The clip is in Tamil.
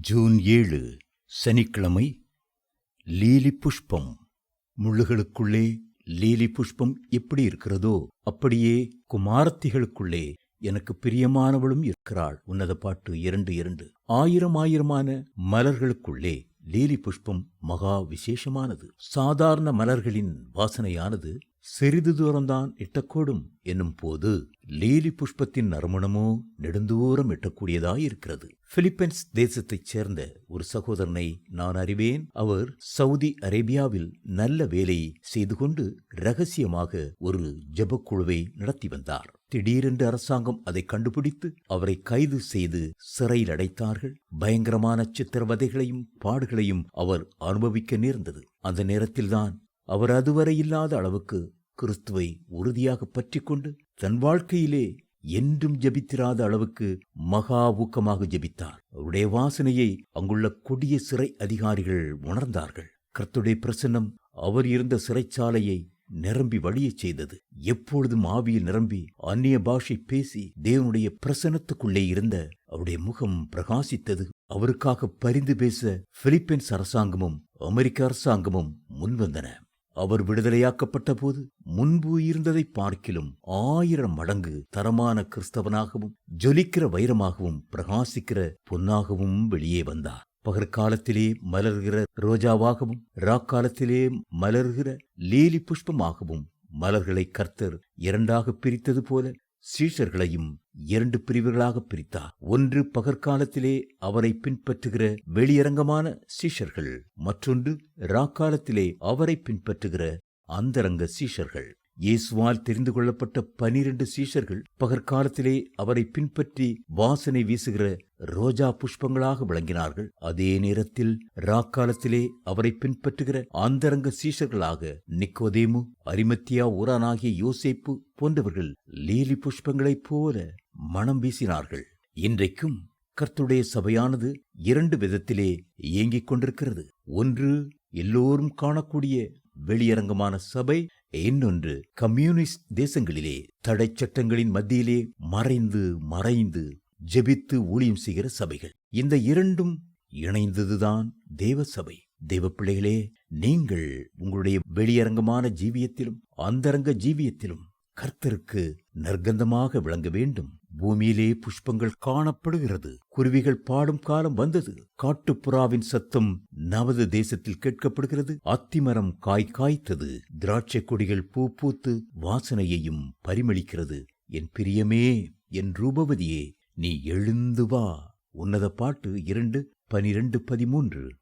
ஜூன் ஏழு சனிக்கிழமை லீலி புஷ்பம். முள்ளுகளுக்குள்ளே லீலி புஷ்பம் எப்படி இருக்கிறதோ அப்படியே குமாரத்திகளுக்குள்ளே எனக்கு பிரியமானவளும் இருக்கிறாள். உன்னத பாட்டு இரண்டு இரண்டு. ஆயிரம் ஆயிரமான மலர்களுக்குள்ளே லீலி புஷ்பம் மகா விசேஷமானது. சாதாரண மலர்களின் வாசனையானது சிறிது தூரம்தான் எட்டக்கூடும் என்னும் போது லீலி புஷ்பத்தின் நறுமணமோ நெடுந்தூரம் எட்டக்கூடியதாயிருக்கிறது. பிலிப்பைன்ஸ் தேசத்தைச் சேர்ந்த ஒரு சகோதரனை நான் அறிவேன். அவர் சவுதி அரேபியாவில் நல்ல வேலை செய்து கொண்டு ரகசியமாக ஒரு ஜபக்குழுவை நடத்தி வந்தார். திடீரென்று அரசாங்கம் அதை கண்டுபிடித்து அவரை கைது செய்து சிறையில் அடைத்தார்கள். பயங்கரமான சித்திரவதைகளையும் பாடுகளையும் அவர் அனுபவிக்க நேர்ந்தது. அந்த நேரத்தில்தான் அவர் அதுவரை இல்லாத அளவுக்கு கிறிஸ்துவை உறுதியாக பற்றிக்கொண்டு தன் வாழ்க்கையிலே என்றும் ஜபித்திராத அளவுக்கு மகா ஊக்கமாக ஜெபித்தார். அவருடைய வாசனையை அங்குள்ள கொடிய சிறை அதிகாரிகள் உணர்ந்தார்கள். கர்த்துடைய பிரசன்னம் அவர் இருந்த சிறைச்சாலையை நிரம்பி வழியச் செய்தது. எப்பொழுதும் ஆவியில் நிரம்பி அந்நிய பாஷை பேசி தேவனுடைய பிரசனத்துக்குள்ளே இருந்த அவருடைய முகம் பிரகாசித்தது. அவருக்காக பரிந்து பேச பிலிப்பைன்ஸ் அரசாங்கமும் அமெரிக்க அரசாங்கமும் முன்வந்தன. அவர் விடுதலையாக்கப்பட்ட போது முன்பு இருந்ததை பார்க்கிலும் ஆயிரம் மடங்கு தரமான கிறிஸ்தவனாகவும் ஜொலிக்கிற வைரமாகவும் பிரகாசிக்கிற பொன்னாகவும் வெளியே வந்தார். பகற்காலத்திலே மலர்கிற ரோஜாவாகவும் ராக்காலத்திலே மலர்கிற லீலி புஷ்பமாகவும் மலர்களை கர்த்தர் இரண்டாக பிரித்தது போல சீஷர்களையும் இரண்டு பிரிவுகளாக பிரித்தார் ஒன்று பகற்காலத்திலே அவரை பின்பற்றுகிற வெளியரங்கமான சீஷர்கள் மற்றொன்று ராக்காலத்திலே அவரை பின்பற்றுகிற அந்தரங்க சீஷர்கள். இயேசுவால் தெரிந்து கொள்ளப்பட்ட பனிரெண்டு சீஷர்கள் பகற்காலத்திலே அவரை பின்பற்றி வாசனை வீசுகிற ரோஜா புஷ்பங்களாக விளங்கினார்கள். அதே நேரத்தில் ராக்காலத்திலே அவரை பின்பற்றுகிற அந்தரங்க சீஷர்களாக நிக்கோதேமு அரிமத்தியா ஊரானாகிய யோசேப்பு போன்றவர்கள் லீலி புஷ்பங்களைப் போல மனம் வீசினார்கள். இன்றைக்கும் கர்த்துடைய சபையானது இரண்டு விதத்திலே இயங்கிக் கொண்டிருக்கிறது. ஒன்று எல்லோரும் காணக்கூடிய வெளியரங்கமான சபை இன்னொன்று கம்யூனிஸ்ட் தேசங்களிலே தடை சட்டங்களின் மத்தியிலே மறைந்து மறைந்து ஜெபித்து ஊழியம் செய்கிற சபைகள். இந்த இரண்டும் இணைந்ததுதான் தேவ சபை தேவ பிள்ளைகளே நீங்கள் உங்களுடைய வெளியரங்கமான ஜீவியத்திலும் அந்தரங்க ஜீவியத்திலும் கர்த்தருக்கு நற்கந்தமாக விளங்க வேண்டும். பூமியிலே புஷ்பங்கள் காணப்படுகிறது. குருவிகள் பாடும் காலம் வந்தது. காட்டுப்புறாவின் சத்தம் நமது தேசத்தில் கேட்கப்படுகிறது. அத்திமரம் காய் காய்த்தது. திராட்சை கொடிகள் பூ பூத்து வாசனையையும் பரிமளிக்கிறது. என் பிரியமே என் ரூபவதியே நீ எழுந்து வா. உன்னத பாட்டு இரண்டு பனிரெண்டு பதிமூன்று.